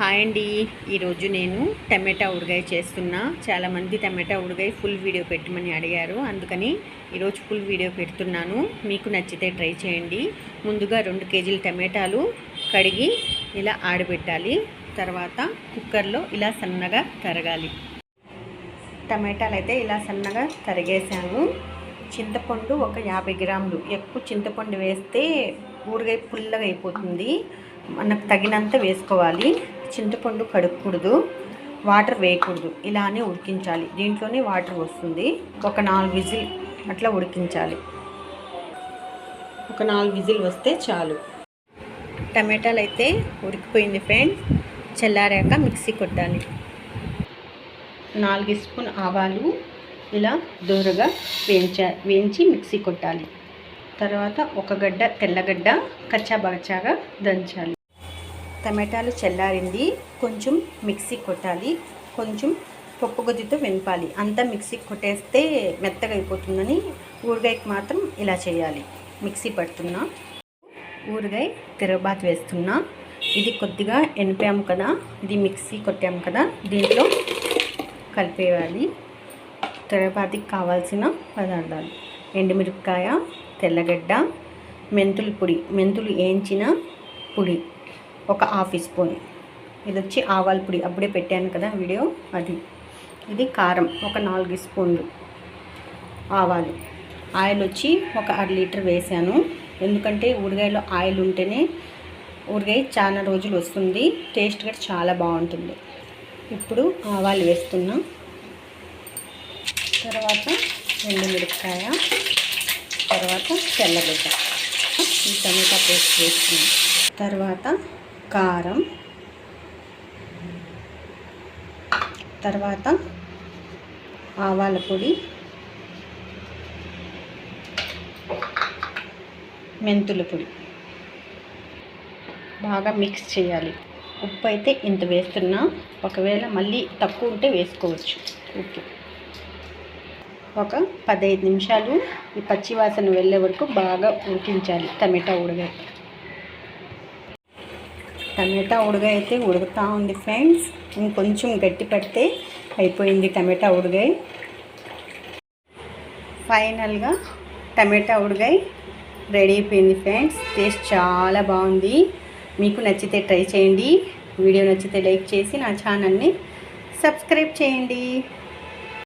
Hi అండి. ఈరోజు నేను టమాటా ఉడగాయ చేస్తున్నా. చాలామంది టమాటా ఉడగాయ ఫుల్ వీడియో పెట్టమని అడిగారు. అందుకని ఈరోజు ఫుల్ వీడియో పెడుతున్నాను. మీకు నచ్చితే ట్రై చేయండి. ముందుగా రెండు కేజీల టమాటాలు కడిగి ఇలా ఆడబెట్టాలి. తర్వాత కుక్కర్లో ఇలా సన్నగా తరగాలి టమాటాలు అయితే ఇలా సన్నగా తరిగేసాను చింతపండు ఒక యాభై గ్రాములు. ఎక్కువ చింతపండు వేస్తే ఊరగాయ పుల్లగా అయిపోతుంది. మనకు తగినంత వేసుకోవాలి. చింతపండు కడుక్కూడదు. వాటర్ వేయకూడదు. ఇలానే ఉడికించాలి. దీంట్లోనే వాటర్ వస్తుంది. ఒక నాలుగు విజిల్ అట్లా ఉడికించాలి. ఒక నాలుగు విజిల్ వస్తే చాలు. టమాటాలు అయితే ఉడికిపోయింది ఫ్రెండ్స్. చల్లారాక మిక్సీ కొట్టాలి. నాలుగు స్పూన్ ఆవాలు ఇలా దూరగా వేయించా వేయించి మిక్సీ కొట్టాలి. తర్వాత ఒక గడ్డ తెల్లగడ్డ కచ్చాబచ్చాగా దంచాలి. టమాటాలు చల్లారింది. కొంచెం మిక్సీ కొట్టాలి. కొంచెం పప్పు గుజ్జుతో వెంపాలి. అంతా మిక్సీ కొట్టేస్తే మెత్తగా అయిపోతుందని ఊరగాయకి మాత్రం ఇలా చేయాలి. మిక్సీ పడుతున్నా. ఊరగాయ తిరగబాత్ వేస్తున్నా. ఇది కొద్దిగా ఎనిపాము కదా. ఇది మిక్సీ కొట్టాము కదా. దీంట్లో కలిపేయాలి. తిరగబాతికి కావాల్సిన పదార్థాలు. ఎండుమిరపకాయ తెల్లగడ్డ మెంతుల పొడి. మెంతులు వేయించిన పొడి. ఒక హాఫ్ స్పూన్. ఇది వచ్చి ఆవాల పొడి. అప్పుడే పెట్టాను కదా వీడియో. అది. ఇది కారం. ఒక నాలుగు స్పూన్లు ఆవాలు. ఆయిల్ వచ్చి ఒక అర లీటర్ వేసాను. ఎందుకంటే ఊరగాయలో ఆయిల్ ఉంటేనే ఊరగాయ చాలా రోజులు వస్తుంది. టేస్ట్ కూడా చాలా బాగుంటుంది. ఇప్పుడు ఆవాలు వేస్తున్నా. తర్వాత రెండు మిరపకాయ. తర్వాత తెల్లగడ్డ ఈ టమాటా పేస్ట్ వేస్తున్నాం తర్వాత కారం. తర్వాత ఆవాల పొడి. మెంతుల పొడి. బాగా మిక్స్ చేయాలి. ఉప్పు అయితే ఇంత వేస్తున్నా. ఒకవేళ మళ్ళీ తక్కువ ఉంటే వేసుకోవచ్చు. ఉప్పు ఒక పదహైదు నిమిషాలు ఈ పచ్చివాసన వెళ్ళే వరకు బాగా ఉడికించాలి టమాటా ఉడగాయ టమాటా ఉడగ అయితే ఉడుకుతూ ఉంది ఫ్రెండ్స్. ఇంకొంచెం గట్టి పడితే అయిపోయింది టమాటా ఉడగాయి ఫైనల్గా టమాటా ఉడగాయి రెడీ అయిపోయింది ఫ్రెండ్స్. టేస్ట్ చాలా బాగుంది. మీకు నచ్చితే ట్రై చేయండి. వీడియో నచ్చితే లైక్ చేసి నా ఛానల్ని సబ్స్క్రైబ్ చేయండి.